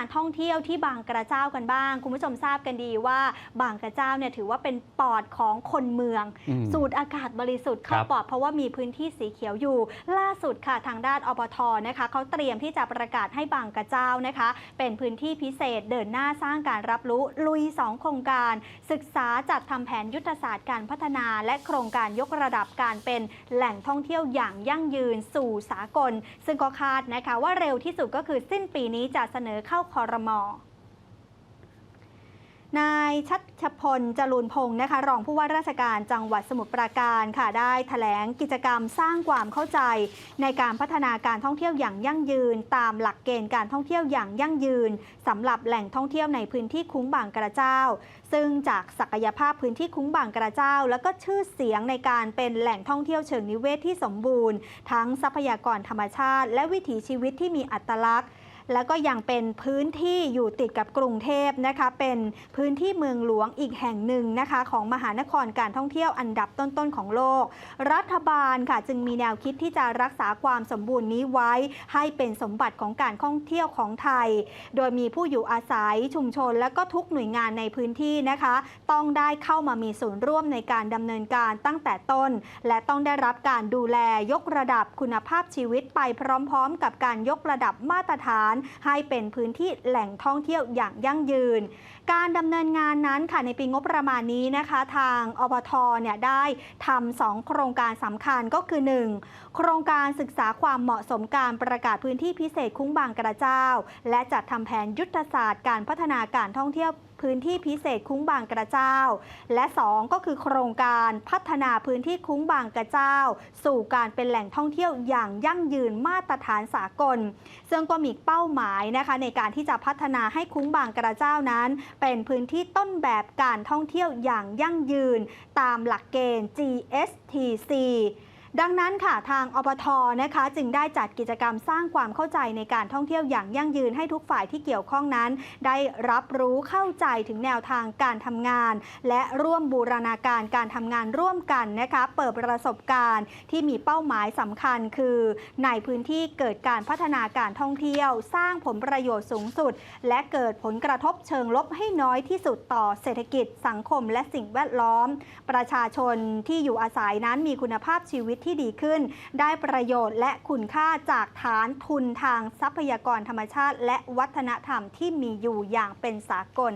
การท่องเที่ยวที่บางกระเจ้ากันบ้าง คุณผู้ชมทราบกันดีว่าบางกระเจ้าเนี่ยถือว่าเป็นปอดของคนเมืองอืมสูดอากาศบริสุทธิ์เข้าครับปอดเพราะว่ามีพื้นที่สีเขียวอยู่ ล่าสุดค่ะทางด้านอบทนะคะเขาเตรียมที่จะประกาศให้บางกระเจ้านะคะ เป็นพื้นที่พิเศษเดินหน้าสร้างการรับรู้ลุย 2 โครงการ ศึกษาจัดทำแผนยุทธศาสตร์การพัฒนา และโครงการยกระดับการเป็นแหล่งท่องเที่ยวอย่างยั่งยืนสู่สากล ซึ่งก็คาดนะคะว่าเร็วที่สุดก็คือสิ้นปีนี้จะเสนอเข้าคอรมอนายชัชพลจรูนพงศ์นะคะ รองผู้ว่าราชการจังหวัดสมุทรปราการค่ะได้แถลงกิจกรรมสร้างความเข้าใจ ในการพัฒนาการท่องเที่ยวอย่างยั่งยืน ตามหลักเกณฑ์การท่องเที่ยวอย่างยั่งยืนสำหรับแหล่งท่องเที่ยวในพื้นที่คุ้งบางกระเจ้า ซึ่งจากศักยภาพพื้นที่คุ้งบางกระเจ้า แล้วก็ชื่อเสียงในการเป็นแหล่งท่องเที่ยวเชิงนิเวศที่สมบูรณ์ ทั้งทรัพยากรธรรมชาติ และวิถีชีวิตที่มีอัตลักษณ์ แล้วก็ยังเป็นพื้นที่อยู่ติดกับกรุงเทพนะคะ เป็นพื้นที่เมืองหลวงอีกแห่งหนึ่งนะคะ ของมหานครการท่องเที่ยวอันดับต้นๆของโลก รัฐบาลค่ะจึงมีแนวคิดที่จะรักษาความสมบูรณ์นี้ไว้ ให้เป็นสมบัติของการท่องเที่ยวของไทย โดยมีผู้อยู่อาศัยชุมชน และก็ทุกหน่วยงานในพื้นที่นะคะ ต้องได้เข้ามามีส่วนร่วมในการดำเนินการตั้งแต่ต้น และต้องได้รับการดูแลยกระดับคุณภาพชีวิตไปพร้อมๆ กับการยกระดับมาตรฐานให้เป็นพื้นที่แหล่งท่องเที่ยวอย่างยั่งยืน การดำเนินงานนั้นค่ะในปีงบประมาณนี้นะคะ ทางอบทเนี่ยได้ทำสองโครงการสำคัญก็คือ 1. โครงการศึกษาความเหมาะสมการประกาศพื้นที่พิเศษคุ้งบางกระเจ้า และจัดทำแผนยุทธศาสตร์การพัฒนาการท่องเที่ยว พื้นที่พิเศษคุ้งบางกระเจ้า และ 2 ก็คือโครงการพัฒนาพื้นที่คุ้งบางกระเจ้า สู่การเป็นแหล่งท่องเที่ยวอย่างยั่งยืนมาตรฐานสากล ซึ่งก็มีเป้าหมายนะคะในการที่จะพัฒนาให้คุ้งบางกระเจ้านั้น เป็นพื้นที่ต้นแบบการท่องเที่ยวอย่างยั่งยืน ตามหลักเกณฑ์ GSTC ดังนั้นค่ะทางอบทนะคะจึงได้จัดกิจกรรมสร้างความเข้าใจในการท่องเที่ยวอย่างยั่งยืนให้ทุกฝ่ายที่เกี่ยวข้องนั้น ได้รับรู้เข้าใจถึงแนวทางการทำงาน และร่วมบูรณาการการทำงานร่วมกันนะคะเปิดประสบการณ์ที่มีเป้าหมายสำคัญคือ ในพื้นที่เกิดการพัฒนาการท่องเที่ยว สร้างผลประโยชน์สูงสุด และเกิดผลกระทบเชิงลบให้น้อยที่สุดต่อเศรษฐกิจ สังคม และสิ่งแวดล้อม ประชาชนที่อยู่อาศัยนั้นมีคุณภาพชีวิตที่ดีขึ้น ได้ประโยชน์และคุณค่าจากฐานทุนทางทรัพยากรธรรมชาติ และวัฒนธรรมที่มีอยู่อย่างเป็นสากล